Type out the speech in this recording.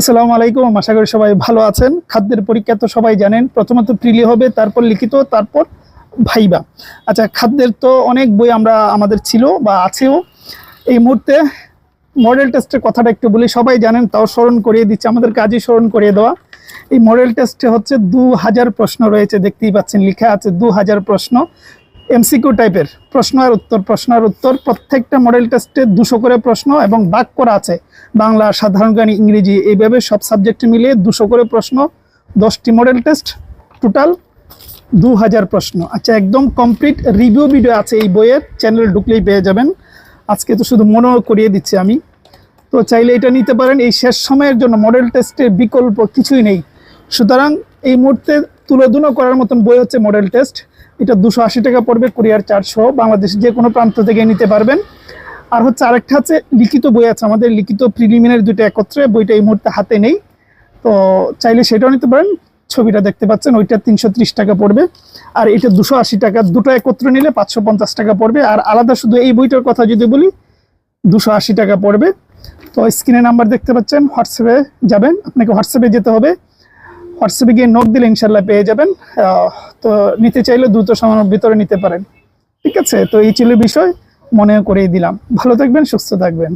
আসসালামু আলাইকুম, আশা করি সবাই ভালো আছেন। খাদ্যের পরীক্ষা তো সবাই জানেন প্রথমত প্রিলি হবে, তারপর লিখিত, তারপর ভাইবা। আচ্ছা খাদ্যের তো অনেক বই আমরা, আমাদের ছিল বা আছেও। এই মুহূর্তে মডেল টেস্টের কথাটা একটু বলি, সবাই জানেন, তাও স্মরণ করিয়ে দিচ্ছে আমাদের কাজই স্মরণ করিয়ে দেওয়া। এই মডেল টেস্টে হচ্ছে দু হাজার প্রশ্ন রয়েছে, দেখতেই পাচ্ছেন, লেখা আছে দু হাজার প্রশ্ন। এমসিকিউ টাইপের প্রশ্ন আর উত্তর প্রশ্ন আর উত্তর। প্রত্যেকটা মডেল টেস্টে দুশো করে প্রশ্ন এবং বাক করা আছে। বাংলা, সাধারণ জ্ঞান, ইংরেজি, এইভাবে সব সাবজেক্ট মিলিয়ে দুশো করে প্রশ্ন, দশটি মডেল টেস্ট টোটাল দু হাজার প্রশ্ন। আচ্ছা একদম কমপ্লিট রিভিউ ভিডিও আছে এই বইয়ের। চ্যানেল ঢুকলেই পেয়ে যাবেন। আজকে তো শুধু মনে করিয়ে দিচ্ছি আমি। তো চাইলে এটা নিতে পারেন। এই শেষ সময়ের জন্য মডেল টেস্টের বিকল্প কিছুই নেই। সুতরাং এই মুহূর্তে তুলোধুনো করার মতন বই হচ্ছে মডেল টেস্ট এটা দুশো আশি টাকা পড়বে কুরিয়ার চারশো বাংলাদেশের যে কোনো প্রান্ত থেকে নিতে পারবেন। আর হচ্ছে আরেকটা আছে লিখিত বই আছে আমাদের, লিখিত প্রিলিমিনারি দুটো একত্রে। বইটা এই মুহূর্তে হাতে নেই। তো চাইলে সেটাও নিতে পারেন। ছবিটা দেখতে পাচ্ছেন, ওইটা তিনশো ত্রিশ টাকা পড়বে। আর এটা দুশো আশি টাকা। দুটো একত্রে নিলে পাঁচশো পঞ্চাশ টাকা পড়বে। আর আলাদা শুধু এই বইটার কথা যদি বলি, দুশো আশি টাকা পড়বে। তো স্ক্রিনে নাম্বার দেখতে পাচ্ছেন, হোয়াটসঅ্যাপে যাবেন। আপনাকে হোয়াটসঅ্যাপে যেতে হবে। হোয়াটসঅ্যাপে গিয়ে নোট দিলে ইনশাল্লাহ পেয়ে যাবেন। তো নিতে চাইলে দ্রুত সময়ের ভিতরে নিতে পারেন। ঠিক আছে? তো এই ছিল বিষয় মনে করিয়ে দিলাম। ভালো থাকবেন, সুস্থ থাকবেন।